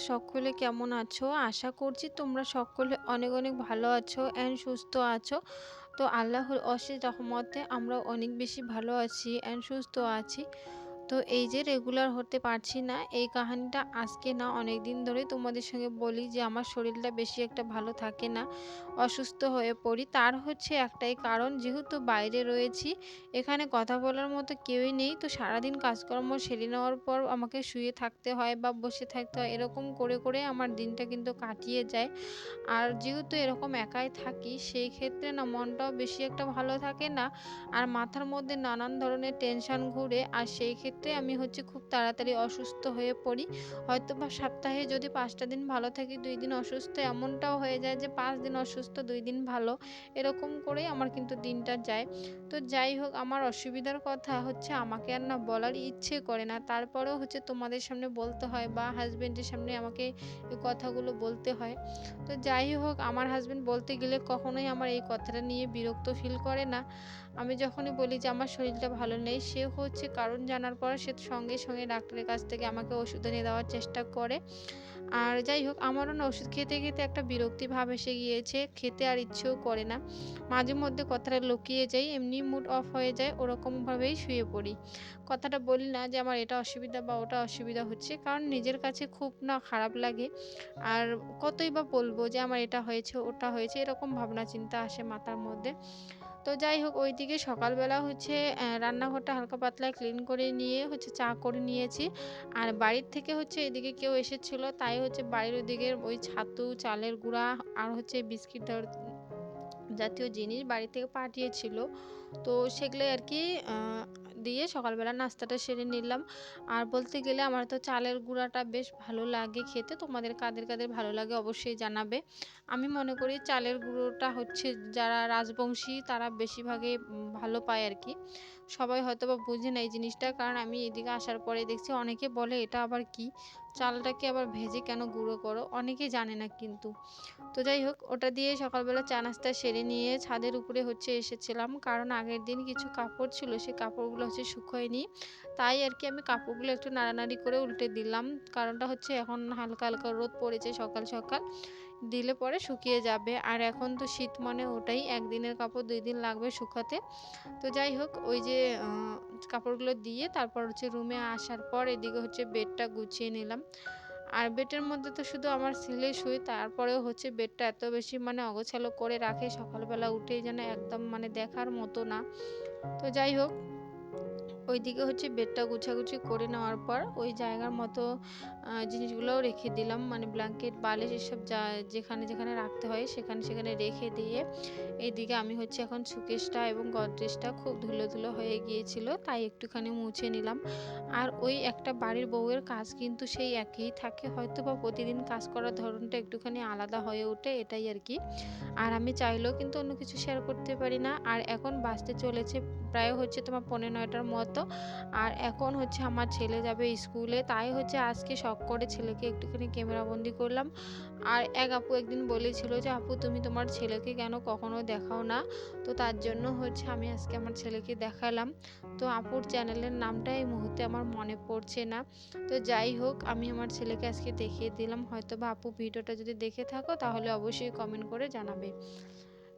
সকলে কেমন আছো? আশা করছি তোমরা সকলে অনেক অনেক ভালো আছো অ্যান্ড সুস্থ আছো। তো আল্লাহর অশেষ রহমতে আমরা অনেক বেশি ভালো আছি অ্যান্ড সুস্থ আছি। তো এই যে রেগুলার হতে পারছি না, এই কাহানিটা আজকে না অনেক দিন ধরে তোমাদের সঙ্গে বলি যে আমার শরীরটা বেশি একটা ভালো থাকে না, অসুস্থ হয়ে পড়ি। তার হচ্ছে একটাই কারণ, যেহেতু বাইরে রয়েছি, এখানে কথা বলার মতো কেউই নেই। তো সারাদিন কাজকর্ম সেরে নেওয়ার পর আমাকে শুয়ে থাকতে হয় বা বসে থাকতে হয়, এরকম করে করে আমার দিনটা কিন্তু কাটিয়ে যায়। আর যেহেতু এরকম একাই থাকি, সেই ক্ষেত্রে না মনটাও বেশি একটা ভালো থাকে না, আর মাথার মধ্যে নানান ধরনের টেনশন ঘুরে, আর সেই ক্ষেত্রে আমি হচ্ছে খুব তাড়াতাড়ি অসুস্থ হয়ে পড়ি। হয়তো বা সপ্তাহে যদি পাঁচটা দিন ভালো থাকি, দুই দিন অসুস্থ, এমনটাও হয়ে যায় যে পাঁচ দিন অসুস্থ, দুই দিন ভালো, এরকম করেই আমার কিন্তু দিনটা যায়। তো যাই হোক, আমার অসুবিধার কথা হচ্ছে আমাকে আর না বলার ইচ্ছে করে না। তারপরেও হচ্ছে তোমাদের সামনে বলতে হয় বা হাজব্যান্ডের সামনে আমাকে এই কথাগুলো বলতে হয়। তো যাই হোক, আমার হাজব্যান্ড বলতে গেলে কখনোই আমার এই কথাটা নিয়ে বিরক্ত ফিল করে না। আমি যখনই বলি যে আমার শরীরটা ভালো নেই, সে হচ্ছে কারণ জানার পর সে সঙ্গে সঙ্গে ডাক্তারের কাছ থেকে আমাকে ওষুধ এনে দেওয়ার চেষ্টা করে। আর যাই হোক, আমারও না ওষুধ খেতে খেতে একটা বিরক্তি ভাব এসে গিয়েছে, খেতে আর ইচ্ছেও করে না। মাঝে মধ্যে কথাটা লুকিয়ে যাই এমনি মুড অফ হয়ে যায়, ওরকমভাবেই শুয়ে পড়ি। কথাটা বলি না যে আমার এটা অসুবিধা বা ওটা অসুবিধা হচ্ছে, কারণ নিজের কাছে খুব না খারাপ লাগে। আর কতই বা বলব যে আমার এটা হয়েছে, ওটা হয়েছে, এরকম ভাবনা চিন্তা আসে মাথার মধ্যে। তো যাই হোক, ওইদিকে সকালবেলা হচ্ছে রান্নাঘরটা হালকা পাতলা ক্লিন করে নিয়ে হচ্ছে চা করে নিয়েছি। আর বাড়ির থেকে হচ্ছে এদিকে কেউ এসেছিল, তাই হচ্ছে বাড়ির ওদিকে ওই ছাতু, চালের গুঁড়া আর হচ্ছে বিস্কিট জাতীয় জিনিস বাড়ি থেকে পাঠিয়েছিল। তো সেগুলো আর কি দিয়ে সকালবেলা নাস্তাটা সেরে নিলাম। আর বলতে গেলে আমার তো চালের গুঁড়াটা বেশ ভালো লাগে খেতে, তোমাদের কাদের কাদের ভালো লাগে অবশ্যই জানাবে। আমি মনে করি চালের গুঁড়োটা হচ্ছে যারা রাজবংশী তারা বেশিরভাগে ভালো পায় আর কি। সবাই হয়তো বা বুঝে না এই জিনিসটা, কারণ আমি এদিকে আসার পরে দেখছি অনেকে বলে এটা আবার কি? চালটাকে আবার ভেজে কেন গুঁড়ো করো? অনেকেই জানে না কিন্তু। তো যাই হোক, ওটা দিয়ে সকালবেলা চা নাস্তা সেরে নিয়ে ছাদের উপরে হচ্ছে এসেছিলাম। কারণ আগের দিন কিছু কাপড় ছিল, সেই কাপড়গুলো হচ্ছে শুকোয়নি। তাই আর কি আমি কাপড়গুলো একটু নাড়ানাড়ি করে উল্টে দিলাম। কারণটা হচ্ছে এখন হালকা হালকা রোদ পড়েছে সকাল সকাল। দিলে পরে শুকিয়ে যাবে। আর এখন তো শীত মানে ওটাই, একদিনের কাপড় দুই দিন লাগবে শুকাতে। তো যাই হোক, ওই যে কাপড়গুলো দিয়ে তারপর হচ্ছে রুমে আসার পর এদিকে হচ্ছে বেডটা গুছিয়ে নিলাম। আর বেডের মধ্যে তো শুধু আমার সিলে শুই তারপরেও হচ্ছে বেডটা এত বেশি মানে অগোছালো করে রাখে, সকালবেলা উঠেই যেন একদম মানে দেখার মতো না। তো যাই হোক ওইদিকে হচ্ছে বেডটা গুছাগুছি করে নেওয়ার পর ওই জায়গার মতো জিনিসগুলোও রেখে দিলাম। মানে ব্ল্যাঙ্কেট বালিশ এসব যা যেখানে যেখানে রাখতে হয় সেখানে সেখানে রেখে দিয়ে এইদিকে আমি হচ্ছে এখন সুকেশটা এবং গডরেজটা খুব ধুলো ধুলো হয়ে গিয়েছিল, তাই একটুখানি মুছে নিলাম। আর ওই একটা বাড়ির বউয়ের কাজ কিন্তু সেই একই থাকে হয়তো বা প্রতিদিন কাজ করার ধরনটা একটুখানি আলাদা হয়ে ওঠে, এটাই আর কি। আর আমি চাইলেও কিন্তু অন্য কিছু শেয়ার করতে পারি না। আর এখন বাঁচতে চলেছে প্রায় হচ্ছে তোমার পনেরো নয়টার মতো। আর এখন হচ্ছে আমার ছেলে যাবে স্কুলে, তাই হচ্ছে আজকে শখ করে ছেলেকে একটুখানি ক্যামেরাবন্দি করলাম। আর এক আপু একদিন বলেছিল যে, আপু, তুমি তোমার ছেলেকে কেন কখনো দেখাও না? তো তার জন্য হচ্ছে আমি আজকে আমার ছেলেকে দেখালাম। তো আপুর চ্যানেলের নামটা এই মুহূর্তে আমার মনে পড়ছে না। তো যাই হোক, আমি আমার ছেলেকে আজকে দেখিয়ে দিলাম। হয়তো বা আপু ভিডিওটা যদি দেখে থাকো, তাহলে অবশ্যই কমেন্ট করে জানাবে।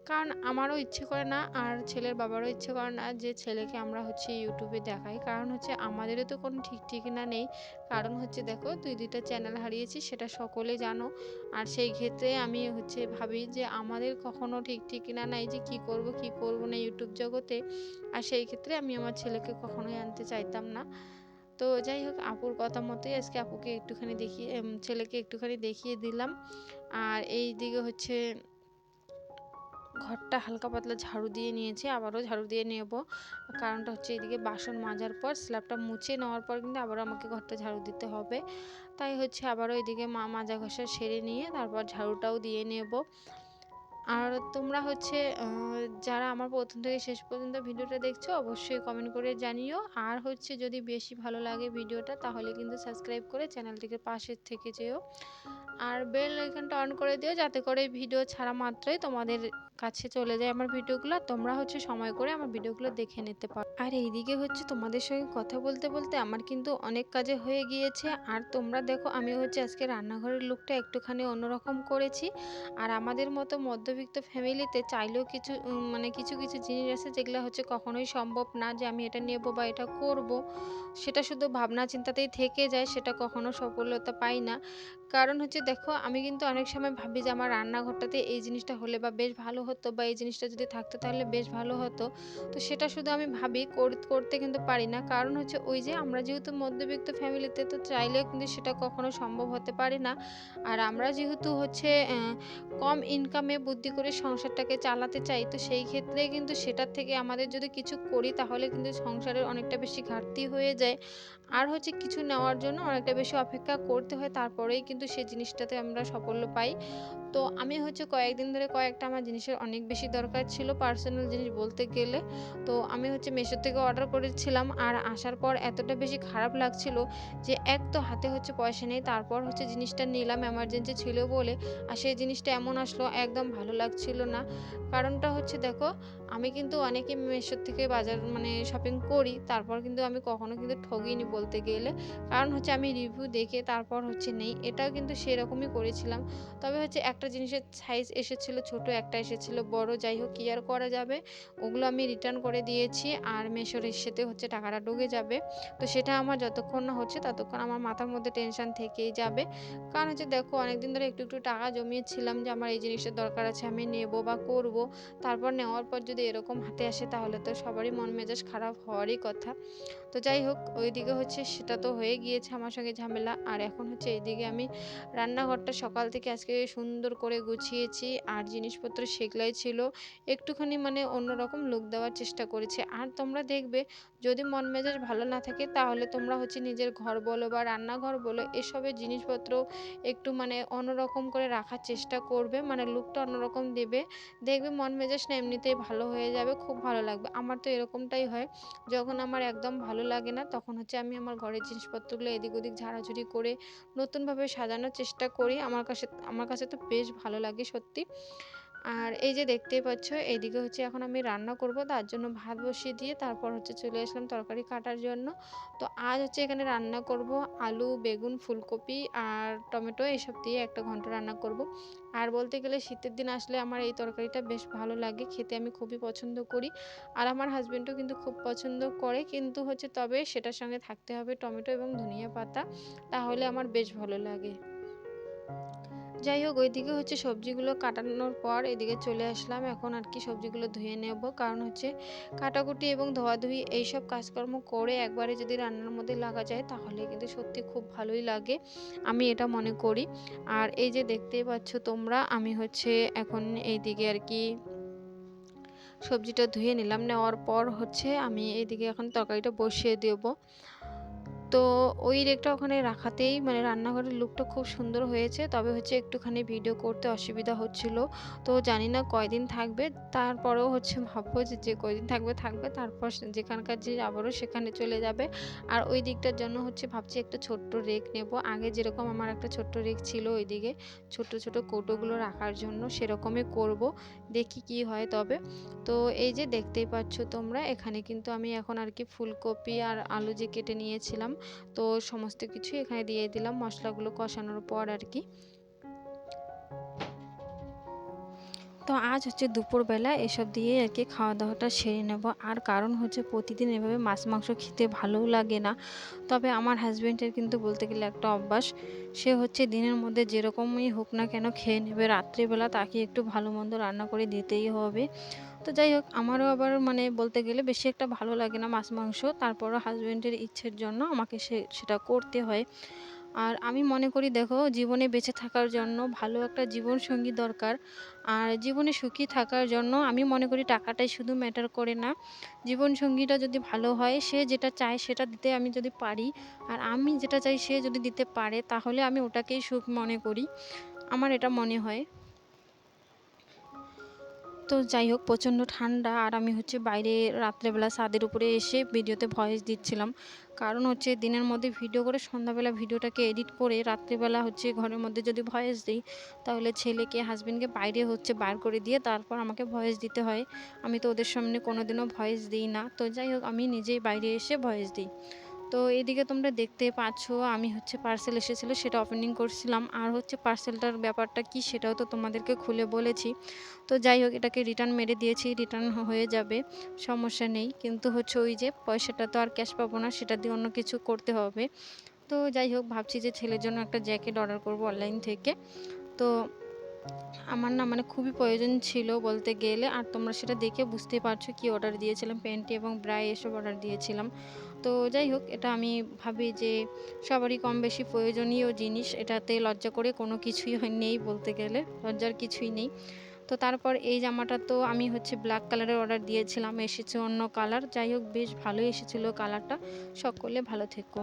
কারণ আমারও ইচ্ছে করে না, আর ছেলের বাবারও ইচ্ছে করে না যে ছেলেকে আমরা হচ্ছে ইউটিউবে দেখাই। কারণ হচ্ছে আমাদেরও তো কোনো ঠিক ঠিকানা নেই। কারণ হচ্ছে দেখো তুই দুইটা চ্যানেল হারিয়েছি, সেটা সকলে জানো। আর সেই ক্ষেত্রে আমি হচ্ছে ভাবি যে আমাদের কখনো ঠিক ঠিকানা নাই যে কি করব কি করব না ইউটিউব জগতে। আর সেই ক্ষেত্রে আমি আমার ছেলেকে কখনোই আনতে চাইতাম না। তো যাই হোক, আপুর কথা মতোই আজকে আপুকে একটুখানি দেখিয়ে ছেলেকে একটুখানি দেখিয়ে দিলাম। আর এই দিকে হচ্ছে ঘরটা হালকা পাতলা ঝাড়ু দিয়ে নিয়েছি, আবারও ঝাড়ু দিয়ে নেব। কারণটা হচ্ছে এদিকে বাসন মাজার পর, স্ল্যাবটা মুছে নেওয়ার পর কিন্তু আবারও আমাকে ঘরটা ঝাড়ু দিতে হবে। তাই হচ্ছে আবারও এদিকে মা মাজা ঘষা সেরে নিয়ে তারপর ঝাড়ুটাও দিয়ে নেব। আর তোমরা হচ্ছে যারা আমার প্রথম থেকে শেষ পর্যন্ত ভিডিওটা দেখছ, অবশ্যই কমেন্ট করে জানিও। আর হচ্ছে যদি বেশি ভালো লাগে ভিডিওটা, তাহলে কিন্তু সাবস্ক্রাইব করে চ্যানেলটিকে পাশে থেকে যেও। আর বেল আইকনটা অন করে দিও, যাতে করে ভিডিও ছাড়া মাত্রই তোমাদের কাছে চলে যায় আমার ভিডিওগুলো, তোমরা হচ্ছে সময় করে আমার ভিডিওগুলো দেখে নিতে পারো। আর এইদিকে হচ্ছে তোমাদের সঙ্গে কথা বলতে বলতে আমার কিন্তু অনেক কাজে হয়ে গিয়েছে। আর তোমরা দেখো, আমি হচ্ছে আজকে রান্নাঘরের লুকটা একটুখানি অন্যরকম করেছি। আর আমাদের মতো মধ্যবিত্ত ফ্যামিলিতে চাইলেও কিছু মানে কিছু কিছু জিনিস আছে যেগুলো হচ্ছে কখনোই সম্ভব না যে আমি এটা নেব বা এটা করব। সেটা শুধু ভাবনা চিন্তাতেই থেকে যায়, সেটা কখনো সফলতা পাই না। কারণ হচ্ছে দেখো, আমি কিন্তু অনেক সময় ভাবি যে আমার রান্নাঘরটাতে এই জিনিসটা হলে বা বেশ ভালো হতো বা এই জিনিসটা যদি থাকতো তাহলে বেশ ভালো হতো। তো সেটা শুধু আমি ভাবি কর- করতে কিন্তু পারি না। কারণ হচ্ছে ওই যে আমরা যেহেতু মধ্যবিত্ত ফ্যামিলিতে তো চাইলেও কিন্তু সেটা কখনো সম্ভব হতে পারে না। আর আমরা যেহেতু হচ্ছে কম ইনকামে বুদ্ধি করে সংসারটাকে চালাতে চাই, তো সেই ক্ষেত্রে কিন্তু সেটার থেকে আমাদের যদি কিছু করি তাহলে কিন্তু সংসারের অনেকটা বেশি ঘাটতি হয়ে যায়। আর হচ্ছে কিছু নেওয়ার জন্য অনেকটা বেশি অপেক্ষা করতে হয়, তারপরেই কিন্তু সেই জিনিসটাতে আমরা সাফল্য পাই। তো আমি হচ্ছে কয়েকদিন ধরে কয়েকটা আমার জিনিসের অনেক বেশি দরকার ছিল পার্সোনাল জিনিস বলতে গেলে। তো আমি হচ্ছে মেশো থেকে অর্ডার করেছিলাম আর আসার পর এতটা বেশি খারাপ লাগছিল যে এক তো হাতে হচ্ছে পয়সা নেই, তারপর হচ্ছে জিনিসটা নিলাম এমার্জেন্সি ছিল বলে। আর সেই জিনিসটা এমন আসলো, একদম ভালো লাগছিল না। কারণটা হচ্ছে দেখো আমি কিন্তু অনেকই মেশোর থেকে বাজার মানে শপিং করি, তারপর কিন্তু আমি কখনো কিন্তু ঠগিনি বলতে গেলে। কারণ হচ্ছে আমি রিভিউ দেখে তারপর হচ্ছে নেই, এটাও কিন্তু সেরকমই করেছিলাম। তবে হচ্ছে একটা জিনিসের সাইজ এসেছিল, ছোট একটা এসেছিল, বড় যাই হোক কি আর করা যাবে, ওগুলো আমি রিটার্ন করে দিয়েছি আর মেশোর সাথে হচ্ছে টাকাটা ঢুকে যাবে। তো সেটা আমার যতক্ষণ না হচ্ছে ততক্ষণ আমার মাথার মধ্যে টেনশন থেকেই যাবে। কারণ হচ্ছে দেখো অনেকদিন ধরে একটু একটু টাকা জমিয়েছিলাম যে আমার এই জিনিসটার দরকার আছে আমি নেব বা করব। তারপর নেওয়ার পর যদি এরকম হাতে আসে তাহলে তো সবারই মন মেজাজ খারাপ হওয়ারই কথা। তো যাই হোক, ওইদিকে হচ্ছে সেটা তো হয়ে গিয়েছে আমার সঙ্গে ঝামেলা। আর এখন হচ্ছে এইদিকে আমি রান্নাঘরটা সকাল থেকে আজকে সুন্দর করে গুছিয়েছি। আর জিনিসপত্র সেগুলাই ছিল। একটুখানি মানে অন্যরকম লুক দেওয়ার চেষ্টা করেছি। আর তোমরা দেখবে, যদি মন মেজাজ ভালো না থাকে তাহলে তোমরা হচ্ছে নিজের ঘর বলো বা রান্নাঘর বলো, এসবের জিনিসপত্র একটু মানে অন্যরকম করে রাখার চেষ্টা করবে। মানে লুকটা অন্যরকম দেবে। দেখবে মন মেজাজ না এমনিতেই ভালো হয়ে যাবে, খুব ভালো লাগবে। আমার তো এরকমটাই হয়। যখন আমার একদম ভালো লাগে না, তখন হচ্ছে আমি আমার ঘরের জিনিসপত্রগুলো এদিক ওদিক ঝাড়াঝুড়ি করে নতুনভাবে সাজানোর চেষ্টা করি। আমার কাছে আমার কাছে তো বেশ ভালো লাগে সত্যি। আর এই যে দেখতেই পাচ্ছ, এইদিকে হচ্ছে এখন আমি রান্না করব, তার জন্য ভাত বসিয়ে দিয়ে তারপর হচ্ছে চলে আসলাম তরকারি কাটার জন্য। তো আজ হচ্ছে এখানে রান্না করব আলু, বেগুন, ফুলকপি আর টমেটো, এসব দিয়ে একটা ঘন্ট রান্না করব। আর বলতে গেলে শীতের দিন আসলে আমার এই তরকারিটা বেশ ভালো লাগে, খেতে আমি খুবই পছন্দ করি। আর আমার হাজবেন্ডও কিন্তু খুব পছন্দ করে, কিন্তু হচ্ছে তবে সেটার সঙ্গে থাকতে হবে টমেটো এবং ধনিয়া পাতা, তাহলে আমার বেশ ভালো লাগে। যাই হোক, ওইদিকে হচ্ছে সবজিগুলো কাটানোর পর এদিকে চলে আসলাম। এখন আর কি সবজিগুলো ধুয়ে নেব। কারণ হচ্ছে কাটাকুটি এবং ধোয়াধুয়ি এইসব কাজকর্ম করে একবারে যদি রান্নার মধ্যে লাগা যায়, তাহলে কিন্তু সত্যি খুব ভালোই লাগে। আমি এটা মনে করি। আর এই যে দেখতেই পাচ্ছ তোমরা, আমি হচ্ছে এখন এইদিকে আর কি সবজিটা ধুয়ে নিলাম। নেওয়ার পর হচ্ছে আমি এইদিকে এখন তরকারিটা বসিয়ে দেবো। তো ওই রেকটা ওখানে রাখাতেই মানে রান্নাঘরের লুকটা খুব সুন্দর হয়েছে। তবে হচ্ছে একটুখানি ভিডিও করতে অসুবিধা হচ্ছিল। তো জানি না কয়দিন থাকবে। তারপরেও হচ্ছে ভাববো যে যে কয়দিন থাকবে থাকবে। তারপর যেখানকার যে আবারও সেখানে চলে যাবে। আর ওই দিকটার জন্য হচ্ছে ভাবছি একটা ছোট্ট রেক নেব। আগে যেরকম আমার একটা ছোট্ট রেক ছিল ওইদিকে। ছোট ছোট কৌটোগুলো রাখার জন্য সেরকমই করব। দেখি কি হয় তবে। তো এই যে দেখতেই পাচ্ছ তোমরা, এখানে কিন্তু আমি এখন আর কি ফুলকপি আর আলু যে কেটে নিয়েছিলাম তো সমস্ত কিছু এখানে দিয়ে দিলাম, মশলাগুলো কষানোর পর আর কি। তো আজ হচ্ছে দুপুরবেলা এসব দিয়ে আর কি খাওয়া দাওয়াটা সেরে নেব। আর কারণ হচ্ছে প্রতিদিন এভাবে মাছ মাংস খেতে ভালোও লাগে না। তবে আমার হাজব্যান্ডের কিন্তু বলতে গেলে একটা অভ্যাস, সে হচ্ছে দিনের মধ্যে যেরকমই হোক না কেন খেয়ে নেবে। রাত্রিবেলা তাকে একটু ভালো মন্দ রান্না করে দিতেই হবে। তো যাই হোক, আমারও আবার মানে বলতে গেলে বেশি একটা ভালো লাগে না মাছ, মাংস। তারপরও হাজব্যান্ডের ইচ্ছের জন্য আমাকে সে, সেটা করতে হয়। আর আমি মনে করি দেখো, জীবনে বেঁচে থাকার জন্য ভালো একটা জীবন সঙ্গী দরকার। আর জীবনে সুখী থাকার জন্য আমি মনে করি টাকাটাই শুধু ম্যাটার করে না। জীবন সঙ্গীটা যদি ভালো হয়, সে যেটা চায় সেটা দিতে আমি যদি পারি। আর আমি যেটা চাই সে যদি দিতে পারে, তাহলে আমি ওটাকেই সুখ মনে করি। আমার এটা মনে হয়। তো যাই হোক, প্রচণ্ড ঠান্ডা আর আমি হচ্ছে বাইরে রাত্রেবেলা ছাদের উপরে এসে ভিডিওতে ভয়েস দিচ্ছিলাম। কারণ হচ্ছে দিনের মধ্যে ভিডিও করে সন্ধ্যাবেলা ভিডিওটাকে এডিট করে রাত্রিবেলা হচ্ছে ঘরের মধ্যে যদি ভয়েস দিই, তাহলে ছেলেকে হাজব্যান্ডকে বাইরে হচ্ছে বার করে দিয়ে তারপর আমাকে ভয়েস দিতে হয়। আমি তো ওদের সামনে কোনোদিনও ভয়েস দিই না। তো যাই হোক, আমি নিজেই বাইরে এসে ভয়েস দিই। তো এদিকে তোমরা দেখতে পাচ্ছ, আমি হচ্ছে পার্সেল এসেছিল, সেটা ওপেনিং করছিলাম। আর হচ্ছে পার্সেলটার ব্যাপারটা কি সেটাও তো তোমাদেরকে খুলে বলেছি। তো যাই হোক, এটাকে রিটার্ন মেরে দিয়েছি রিটার্ন হয়ে যাবে, সমস্যা নেই। কিন্তু হচ্ছে ওই যে পয়সাটা তো আর ক্যাশ পাবো না, সেটা দিয়ে অন্য কিছু করতে হবে। তো যাই হোক, ভাবছি যে ছেলের জন্য একটা জ্যাকেট অর্ডার করব অনলাইন থেকে। তো আমার না মানে খুবই প্রয়োজন ছিল বলতে গেলে। আর তোমরা সেটা দেখে বুঝতে পারছ কি অর্ডার দিয়েছিলাম, প্যান্টি এবং ব্রাই এসব অর্ডার দিয়েছিলাম। তো যাই হোক, এটা আমি ভাবি যে সবারই কম বেশি প্রয়োজনীয় জিনিস, এটাতে লজ্জা করে কোনো কিছুই নেই বলতে গেলে, লজ্জার কিছুই নেই। তো তারপর এই জামাটা তো আমি হচ্ছে ব্ল্যাক কালারের অর্ডার দিয়েছিলাম, এসেছে অন্য কালার যাই হোক, বেশ ভালোই এসেছিল কালারটা সকলে ভালো থেকো।